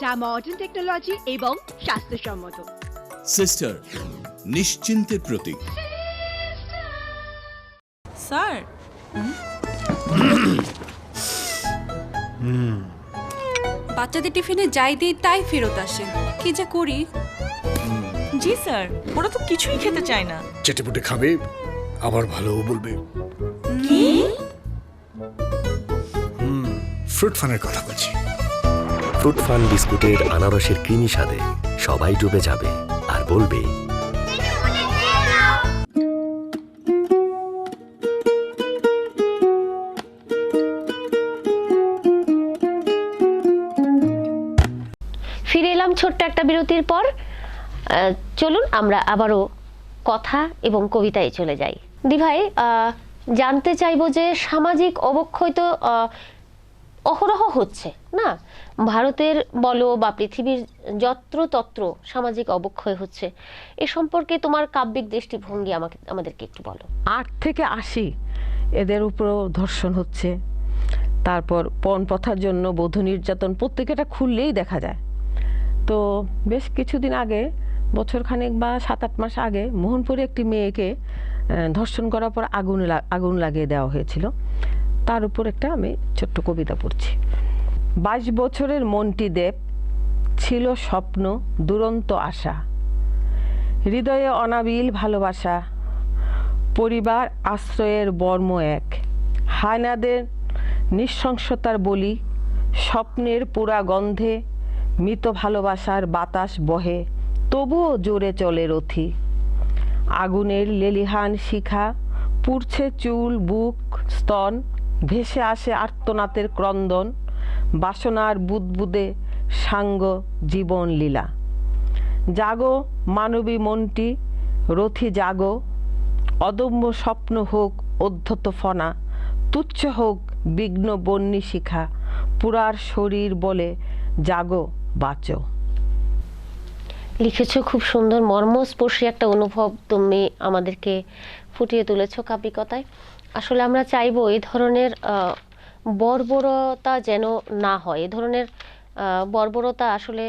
যা modern technology এবং স্বাস্থ্যসম্মত। সিস্টার নিশ্চিন্তের প্রতীক। স্যার। বাচ্চাদের টিফিনে যাই দিই তাই ফেরত আসে। কি যে করি? জি স্যার। ওরা তো কিছুই খেতে চায় না। চেটেপুটে খাবে আবার ভালোও বলবে। ফ্রুট ফানের কথা বলছি। ফ্রুট ফান বিস্কুটের আনারসের ক্রিমি স্বাদে সবাই ডুবে যাবে আর বলবে, ফিরে এলাম ছোট্ট একটা বিরতির পর। চলুন, আমরা আবারও কথা এবং কবিতায় চলে যাই। দিভাই জানতে চাইব যে সামাজিক অবক্ষয় তো অহরহ হচ্ছে, না? ভারতের বলো বা পৃথিবীর যত্র তত্র সামাজিক অবক্ষয় হচ্ছে, এ সম্পর্কে তোমার কাব্যিক দৃষ্টিভঙ্গি আমাকে, আমাদেরকে একটু বলো। আট থেকে আশি এদের উপরও ধর্ষণ হচ্ছে। তারপর পণ প্রথার জন্য বধূ নির্যাতন প্রত্যেকটা খুললেই দেখা যায়। তো বেশ কিছুদিন আগে বছর খানেক বা সাত আট মাস আগে, মোহনপুরে একটি মেয়েকে ধর্ষণ করার পর আগুন আগুন লাগিয়ে দেওয়া হয়েছিল। তার উপর একটা আমি ছোট্ট কবিতা পড়ছি। বাইশ বছরের মন্টি দেব, ছিল স্বপ্ন, দুরন্ত আশা। হৃদয়ে অনাবিল ভালোবাসা, পরিবার আশ্রয়ের বর্ম এক। হায়নাদের নৃশংসতার বলি, স্বপ্নের পুরা গন্ধে মৃত ভালোবাসার বাতাস বহে, তবুও জোরে চলে রথি। আগুনের লেলিহান শিখা, পুড়ছে চুল, বুক, স্তন ভেসে আসে আর্তনাতের ক্রন্দন, বাসনার বুদবুদে সাঙ্গ জীবন লীলা। জাগো মানবী মনটি, রথি জাগো, অদম্য স্বপ্ন হোক অধ্যত ফনা, তুচ্ছ হোক বিঘ্ন বন্যী শিখা, পুরার শরীর বলে জাগো বাঁচো। লিখেছো খুব সুন্দর মর্মস্পর্শী একটা অনুভব তুমি আমাদেরকে ফুটিয়ে তুলেছ কাব্যিকতায়। আসলে আমরা চাইব এই ধরনের বর্বরতা যেন না হয়। এ ধরনের বর্বরতা আসলে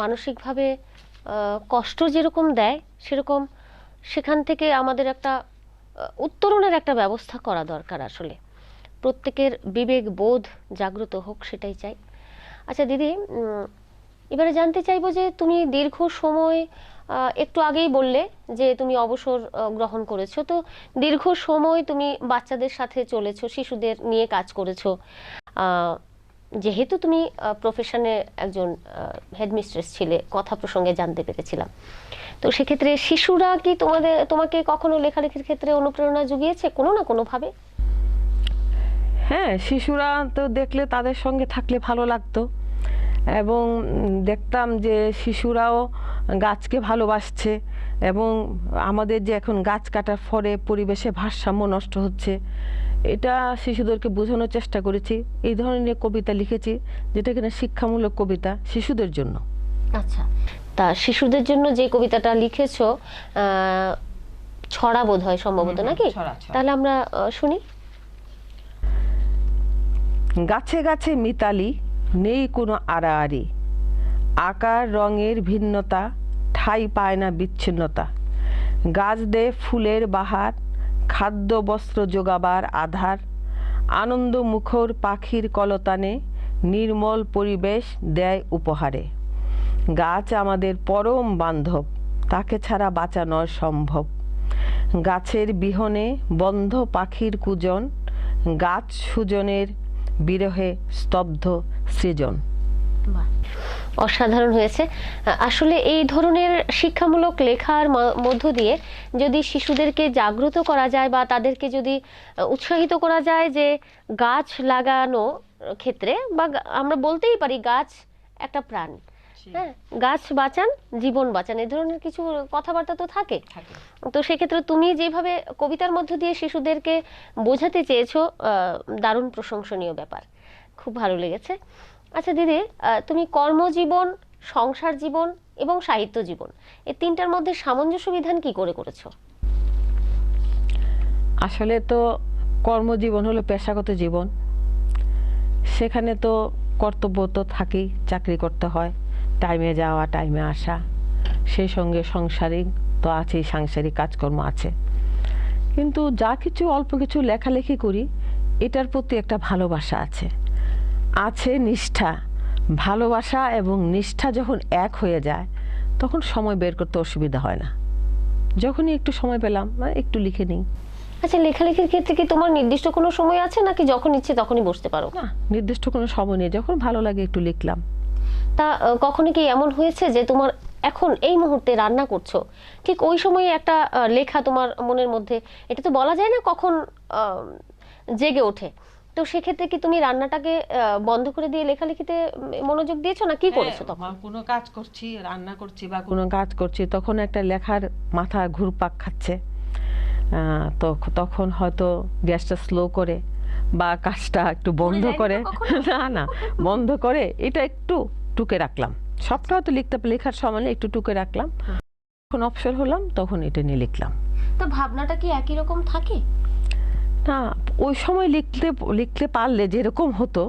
মানসিকভাবে কষ্ট যেরকম দেয়, সেরকম সেখান থেকে আমাদের একটা উত্তরণের একটা ব্যবস্থা করা দরকার আসলে। প্রত্যেকের বিবেক, বোধ জাগ্রত হোক, সেটাই চাই। আচ্ছা দিদি এবারে জানতে চাইব যে তুমি দীর্ঘ সময় একটু আগেই বললে যে তুমি অবসর গ্রহণ করেছ। তো দীর্ঘ সময় তুমি বাচ্চাদের সাথে চলেছো, শিশুদের নিয়ে কাজ করেছ। যেহেতু তুমি প্রফেশনে একজন হেডমিস্ট্রেস ছিলে, কথা প্রসঙ্গে জানতে পেরেছিলাম। তো সেক্ষেত্রে শিশুরা কি তোমাদের, তোমাকে কখনো লেখালেখির ক্ষেত্রে অনুপ্রেরণা জুগিয়েছে কোনো না কোনোভাবে? হ্যাঁ শিশুরা তো দেখলে তাদের সঙ্গে থাকলে ভালো লাগতো। এবং দেখতাম যে শিশুরাও গাছকে ভালোবাসছে এবং আমাদের যে এখন গাছ কাটার ফলে পরিবেশে ভারসাম্য নষ্ট হচ্ছে। এটা শিশুদেরকে বোঝানোর চেষ্টা করেছি। এই ধরনের কবিতা লিখেছি যেটা কিনা শিক্ষামূলক কবিতা শিশুদের জন্য। আচ্ছা তা শিশুদের জন্য যে কবিতাটা লিখেছো ছড়া বোধ হয় সম্ভবত নাকি। তাহলে আমরা শুনি। গাছে গাছে মিতালি নেই কোনো আড়াআড়ি। আকার, রঙের ভিন্নতা, ঠাই পায় না বিচ্ছিন্নতা। গাছ দে ফুলের বাহার, খাদ্য বস্ত্র যোগাবার আধার, আনন্দ মুখর পাখির কলতানে নির্মল পরিবেশ দেয় উপহারে। গাছ আমাদের পরম বান্ধব, তাকে ছাড়া বাঁচানো সম্ভব। গাছের বিহনে বন্ধ পাখির কুজন, গাছ সুজনের বিরহে স্তব্ধ সৃজন। অসাধারণ হয়েছে। আসলে এই ধরনের শিক্ষামূলক লেখার মধ্য দিয়ে যদি শিশুদেরকে জাগ্রত করা যায় বা তাদেরকে যদি উৎসাহিত করা যায় যে গাছ লাগানো ক্ষেত্রে বা আমরা বলতেই পারি গাছ একটা প্রাণ। হ্যাঁ গাছ বাঁচান জীবন বাঁচান এই ধরনের কিছু কথাবার্তা তো থাকে। তো সেক্ষেত্রে তুমি যেভাবে কবিতার মধ্য দিয়ে শিশুদেরকে বোঝাতে চেয়েছো দারুণ প্রশংসনীয় ব্যাপার। খুব ভালো লেগেছে। আচ্ছা দিদি তুমি কর্মজীবন, সংসার জীবন এবং সাহিত্য জীবন, এই তিনটার মধ্যে সামঞ্জস্য বিধান কি করে করেছ? আসলে তো কর্মজীবন হলো পেশাগত জীবন। সেখানে তো কর্তব্য তো থাকেই, চাকরি করতে হয় টাইমে যাওয়া টাইমে আসা। সেই সঙ্গে সংসারিক তো আছেই, সাংসারিক কাজকর্ম আছে। কিন্তু যা কিছু, অল্প কিছু লেখালেখি করি, এটার প্রতি একটা ভালোবাসা আছে। আছে নিষ্ঠা। ভালোবাসা এবং নিষ্ঠা যখন এক হয়ে যায় তখন সময় বের করতে অসুবিধা হয় না। যখনই একটু সময় পেলাম একটু লিখে নিই। আচ্ছা লেখালেখির ক্ষেত্রে কি তোমার নির্দিষ্ট কোনো সময় আছে নাকি যখন ইচ্ছে তখনই বসতে পারো? না নির্দিষ্ট কোনো সময় নেই। যখন ভালো লাগে একটু লিখলাম। তা কখনো কি এমন হয়েছে যে তোমার এখন এই মুহূর্তে রান্না করছ? ঠিক ওই সময়ে একটা লেখা তোমার মনের মধ্যে এটা তো বলা যায় না কখন জেগে ওঠে। তো সেক্ষেত্রে কি তুমি রান্নাটাকে বন্ধ করে দিয়ে লেখালেখিতে মনোযোগ দিয়েছ না কি করেছ হ্যাঁ, তখন? বা কোনো কাজ করছি রান্না করছি বা কোনো কাজ করছি তখন একটা লেখার মাথা ঘুরপাক খাচ্ছে। তো তখন হয়তো গ্যাসটা স্লো করে বা কাজটা একটু বন্ধ করে। না না বন্ধ করে এটা একটু টুকে রাখলাম। সবটা হয়তো লিখতে লেখার সময় একটু টুকে রাখলাম। যখন অবসর হলাম তখন এটা নিয়ে লিখলাম। তো ভাবনাটা কি একই রকম থাকে? না ওই সময় লিখতে লিখতে পারলে যেরকম হতো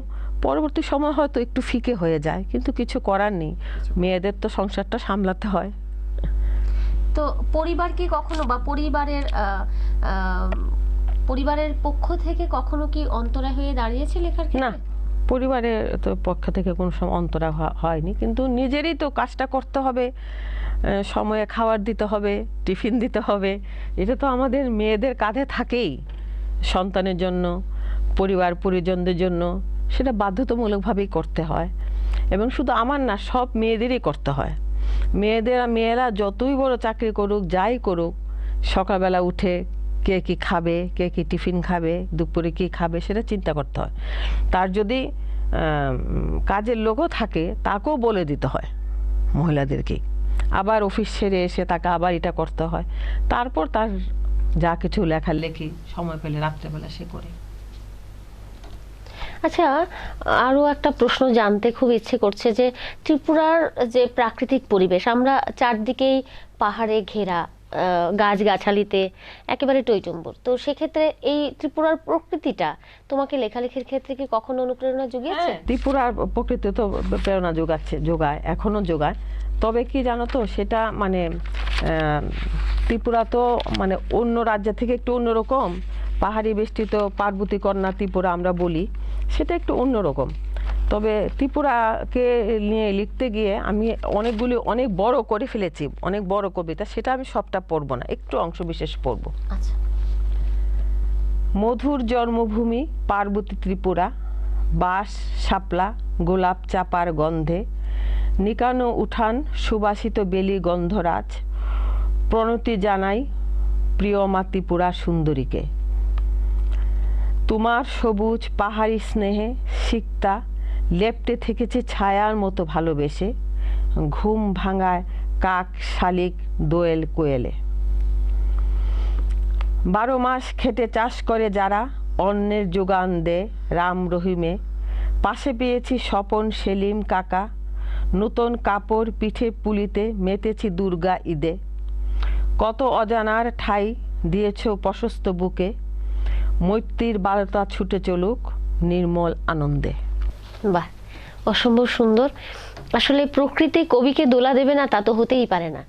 পরবর্তী সময় হয়তো একটু ফিকে হয়ে যায় কিন্তু কিছু করার নেই। মেয়েদের তো সংসারটা সামলাতে হয়। তো পরিবার কি কখনো বা পরিবারের পরিবারের পক্ষ থেকে কখনো কি অন্তরা হয়ে দাঁড়িয়েছে লেখার না পরিবারের তো পক্ষ থেকে কোনো সময় অন্তরা হয়নি কিন্তু নিজেরই তো কাজটা করতে হবে সময়ে খাবার দিতে হবে টিফিন দিতে হবে এটা তো আমাদের মেয়েদের কাঁধে থাকেই। সন্তানের জন্য, পরিবার পরিজনদের জন্য সেটা বাধ্যতামূলকভাবেই করতে হয়। এবং শুধু আমার না, সব মেয়েদেরই করতে হয়। মেয়েদের, মেয়েরা যতই বড় চাকরি করুক, যাই করুক, সকালবেলা উঠে কে কি খাবে, কে কি টিফিন খাবে, দুপুরে কি খাবে সেটা চিন্তা করতে হয়। তার যদি কাজের লোকও থাকে, তাকেও বলে দিতে হয় মহিলাদেরকে। আবার অফিস ছেড়ে এসে তাকে আবার এটা করতে হয়। তারপর তার যা কিছু লেখালেখি সময় পেলে রাত্রেবেলা সে করে। আচ্ছা আরও একটা প্রশ্ন জানতে খুব ইচ্ছে করছে যে, ত্রিপুরার যে প্রাকৃতিক পরিবেশ, আমরা চারদিকেই পাহাড়ে ঘেরা গাছগাছালিতে, একেবারে টইটম্বুর। তো সেক্ষেত্রে এই ত্রিপুরার প্রকৃতিটা তোমাকে লেখালেখির ক্ষেত্রে কি কখনো অনুপ্রেরণা জুগিয়েছে? ত্রিপুরার প্রকৃতি তো প্রেরণা যোগাচ্ছে যোগায় এখনও যোগায় তবে কি জানো তো, সেটা মানে ত্রিপুরা তো মানে অন্য রাজ্য থেকে একটু অন্যরকম। পাহাড়ি বেষ্টিত পার্বতী কন্যা ত্রিপুরা আমরা বলি, সেটা একটু অন্যরকম। তবে ত্রিপুরাকে নিয়ে লিখতে গিয়ে আমি অনেকগুলি অনেক বড় করে ফেলেছি অনেক বড় কবিতা সেটা আমি সবটা পড়ব না একটু অংশ বিশেষ পড়ব। আচ্ছা। মধুর জন্মভূমি পার্বতী ত্রিপুরা বাঁশ শাপলা গোলাপ চাপার গন্ধে নিকানো উঠান সুবাসিত বেলি গন্ধরাজ প্রণতি জানাই প্রিয় মা ত্রিপুরা সুন্দরীকে। তোমার সবুজ পাহাড়ি স্নেহে সিক্তা লেপ্টে থেকেছে ছায়ার মতো ভালোবেসে, ঘুম ভাঙায় কাক শালিক দোয়েল কোয়েলে। বারো মাস খেটে চাষ করে যারা অন্যের যোগান দে রাম রহিমে। পাশে পেয়েছি স্বপন সেলিম কাকা, নূতন কাপড় পিঠে পুলিতে মেতেছি দুর্গা ঈদে। কত অজানার ঠাই দিয়েছ প্রশস্ত বুকে, মৈত্রীর বার্তা ছুটে চলুক নির্মল আনন্দে। বাহ অসম্ভব সুন্দর। আসলে প্রকৃতি কবিকে দোলা দেবে না তা তো হতেই পারে না।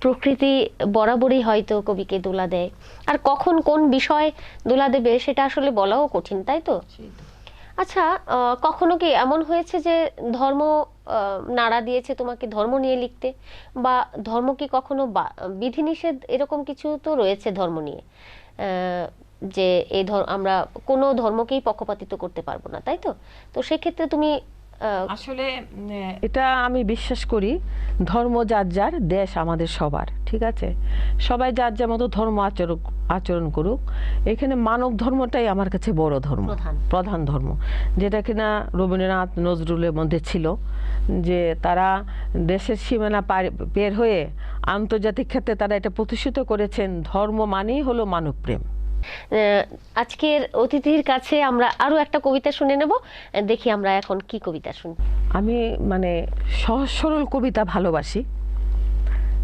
প্রকৃতি বরাবরই হয়তো কবিকে দোলা দেয়। আর কখন কোন বিষয় দোলা দেবে সেটা আসলে বলাও কঠিন তাই তো? আচ্ছা কখনো কি এমন হয়েছে যে ধর্ম নাড়া দিয়েছে তোমাকে ধর্ম নিয়ে লিখতে? বা ধর্ম কি কখনো বা- বিধিনিষেধ এরকম কিছু তো রয়েছে ধর্ম নিয়ে। যে এই ধর আমরা কোনো ধর্মকেই পক্ষপাতিত্ব করতে পারব না তাই তো? তো সেক্ষেত্রে তুমি আসলে এটা আমি বিশ্বাস করি ধর্ম যার যার দেশ আমাদের সবার ঠিক আছে? সবাই যার যার মতো ধর্ম আচরণ আচরণ করুক। এখানে মানব ধর্মটাই আমার কাছে বড় ধর্ম প্রধান। প্রধান ধর্ম। যেটা কিনা রবীন্দ্রনাথ নজরুলের মধ্যে ছিল যে তারা দেশের সীমানা পার- হয়ে আন্তর্জাতিক ক্ষেত্রে তারা এটা প্রতিষ্ঠিত করেছেন ধর্ম মানেই হলো মানব প্রেম আহ, আজকের অতিথির কাছে আমরা আরও একটা কবিতা শুনে নেব। দেখি আমরা এখন কি কবিতা শুনি। আমি মানে সহজ সরল কবিতা ভালোবাসি।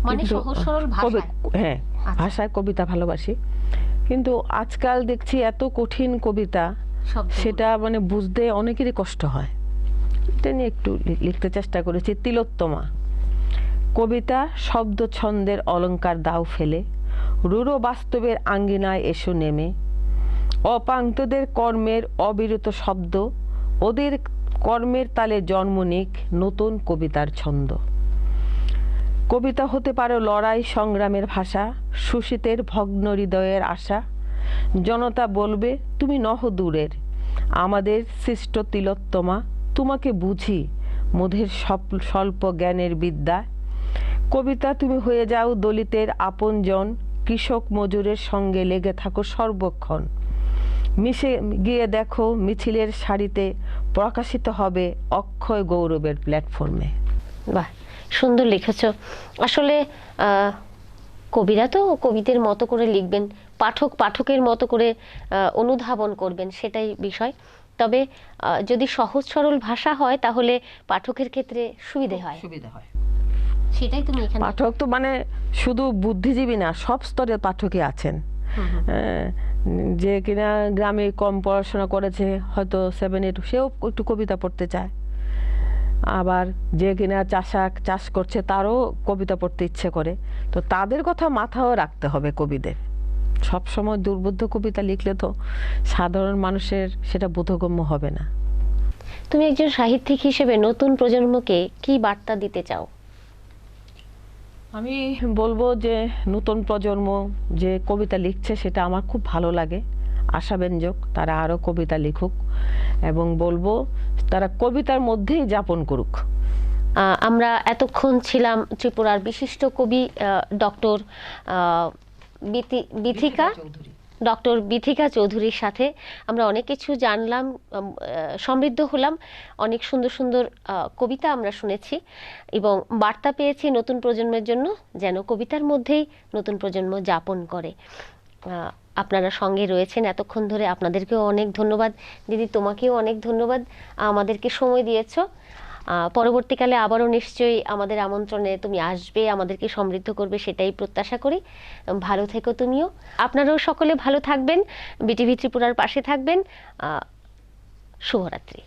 মানে সহজ সরল ভাষায়? হ্যাঁ আচ্ছা। ভাষায় কবিতা ভালোবাসি। কিন্তু আজকাল দেখছি এত কঠিন কবিতা সেটা মানে বুঝতে অনেকেরই কষ্ট হয়। এটা নিয়ে একটু লিখতে চেষ্টা করেছি। তিলোত্তমা কবিতা শব্দ ছন্দের অলংকার দাও ফেলে রূঢ় বাস্তবের আঙ্গিনায় এসো নেমে। অপাঙ্ক্তদের কর্মের অবিরত শব্দ, ওদের কর্মের তালে জন্ম নিক নতুন কবিতার ছন্দ। কবিতা হতে পারে লড়াই, সংগ্রামের ভাষা সুশীতের ভগ্ন হৃদয়ের আশা। জনতা বলবে, তুমি নহ দূরের, আমাদের সৃষ্ট তিলোত্তমা, তোমাকে বুঝি সপ- স্বল্প জ্ঞানের বিদ্যা। কবিতা তুমি হয়ে যাও দলিতের আপনজন কৃষক মজুরের সঙ্গে লেগে থাকো সর্বক্ষণ। মিশে গিয়ে দেখো মিছিলের শাড়িতে প্রকাশিত হবে অক্ষয় গৌরবের প্ল্যাটফর্মে। বাহ সুন্দর লিখেছ। আসলে কবিরা তো কবিদের মতো করে লিখবেন পাঠক পাঠকের মতো করে অনুধাবন করবেন সেটাই বিষয়। তবে যদি সহজ সরল ভাষা হয় তাহলে পাঠকের ক্ষেত্রে সুবিধে হয়। সুবিধা হয়। সেটাই তুমি এখানে পাঠক তো মানে শুধু বুদ্ধিজীবী না সব স্তরের পাঠকই আছেন। হ্যাঁ, যে কিনা গ্রামে কম পড়াশোনা করেছে হয়তো সেভেন এইট সেও একটু কবিতা পড়তে চায়। আবার যে কিনা চাষা চাষ করছে তারও কবিতা পড়তে ইচ্ছে করে। তো তাদের কথা মাথাও রাখতে হবে কবিদের। সবসময় দুর্বোধ্য কবিতা লিখলে তো সাধারণ মানুষের সেটা বোধগম্য হবে না। তুমি একজন সাহিত্যিক হিসেবে নতুন প্রজন্মকে কি বার্তা দিতে চাও? আমি বলব যে নতুন প্রজন্ম যে কবিতা লিখছে সেটা আমার খুব ভালো লাগে। আশাব্যঞ্জক তারা আরও কবিতা লিখুক এবং বলব তারা কবিতার মধ্যেই যাপন করুক। আমরা এতক্ষণ ছিলাম ত্রিপুরার বিশিষ্ট কবি ডক্টর বিথিকা। ডক্টর বিথিকা চৌধুরীর সাথে আমরা অনেক কিছু জানলাম সমৃদ্ধ হলাম, অনেক সুন্দর সুন্দর কবিতা আমরা শুনেছি এবং বার্তা পেয়েছি নতুন প্রজন্মের জন্য যেন কবিতার মধ্যেই নতুন প্রজন্ম যাপন করে। আপনারা সঙ্গে রয়েছেন এতক্ষণ ধরে, আপনাদেরকেও অনেক ধন্যবাদ। দিদি, তোমাকেও অনেক ধন্যবাদ, আমাদেরকে সময় দিয়েছ। পরবর্তীকালে আবারও নিশ্চয়ই আমাদের আমন্ত্রণে তুমি আসবে, আমাদেরকে সমৃদ্ধ করবে, সেটাই প্রত্যাশা করি। ভালো থেকো তুমিও। আপনারাও সকলে ভালো থাকবেন, বিটিভি ত্রিপুরার পাশে থাকবেন। শুভরাত্রি।